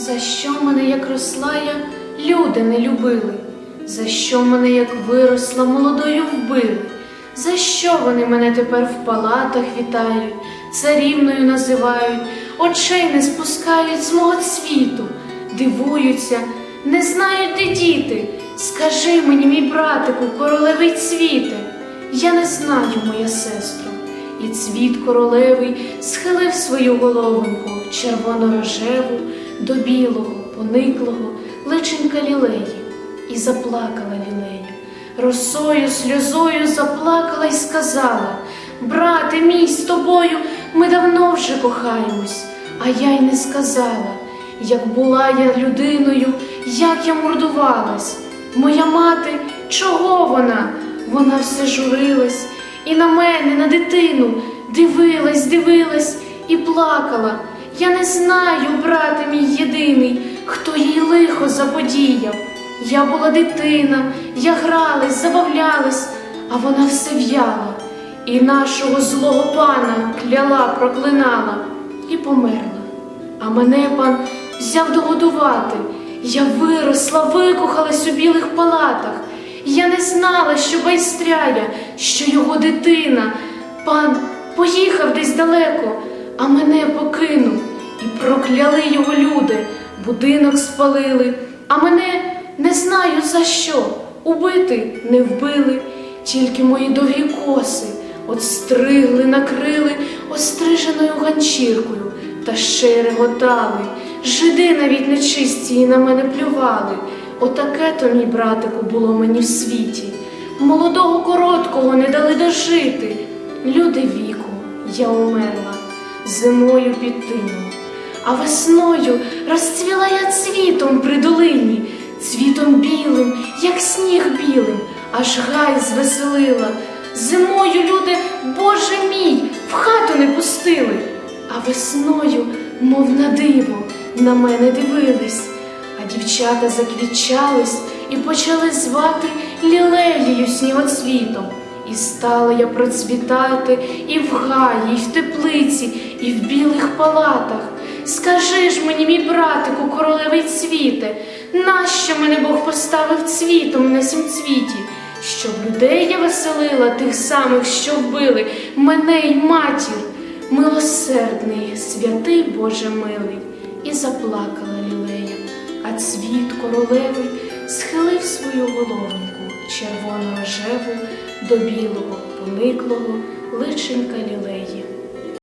За що мене, як росла я, люди не любили? За що мене, як виросла, молодою вбили? За що вони мене тепер в палатах вітають, царівною називають, очей не спускають з мого світу, дивуються, не знають, де діти. Скажи мені, мій братику, королевий цвіте, я не знаю, моя сестро. І цвіт королевий схилив свою головоньку червоно-рожеву до білого, пониклого личенька лілеї, і заплакала лілея. Росою, сльозою заплакала й сказала: Брате мій, з тобою ми давно вже кохаємось, а я й не сказала, як була я людиною, як я мордувалась. Моя мати, чого вона? Вона все журилась і на мене, на дитину, дивилась, дивилась і плакала. Я не знаю, брате мій єдиний, хто їй лихо заподіяв. Я була дитина, я гралась, забавлялась, а вона все в'яла, і нашого злого пана кляла, проклинала і померла. А мене пан взяв догодувати. Я виросла, викохалась у білих палатах. Я не знала, що байстряя, що його дитина. Пан поїхав десь далеко, а мене прокляли його люди, будинок спалили, а мене не знаю за що. Убити не вбили, тільки мої довгі коси от стригли, накрили остриженою ганчіркою та ще реготали. Жиди навіть нечисті і на мене плювали. Отаке то, мій братику, було мені в світі. Молодого короткого не дали дожити. Люди віку, я умерла зимою під тином, а весною розцвіла я цвітом при долині, цвітом білим, як сніг білим, аж гай звеселила. Зимою люди, Боже мій, в хату не пустили, а весною, мов на диво, на мене дивились. А дівчата заквічались і почали звати лілеєю снігоцвітом. І стала я процвітати і в гаї, і в теплиці, і в білих палатах. Мій братику, королевий цвіте, нащо мене Бог поставив цвітом на сім цвіті? Щоб людей я веселила тих самих, що вбили мене й матір, милосердний, святий Боже милий, і заплакала лілея, а цвіт королевий схилив свою головоньку червоно-рожеву до білого, пониклого личенька лілеї.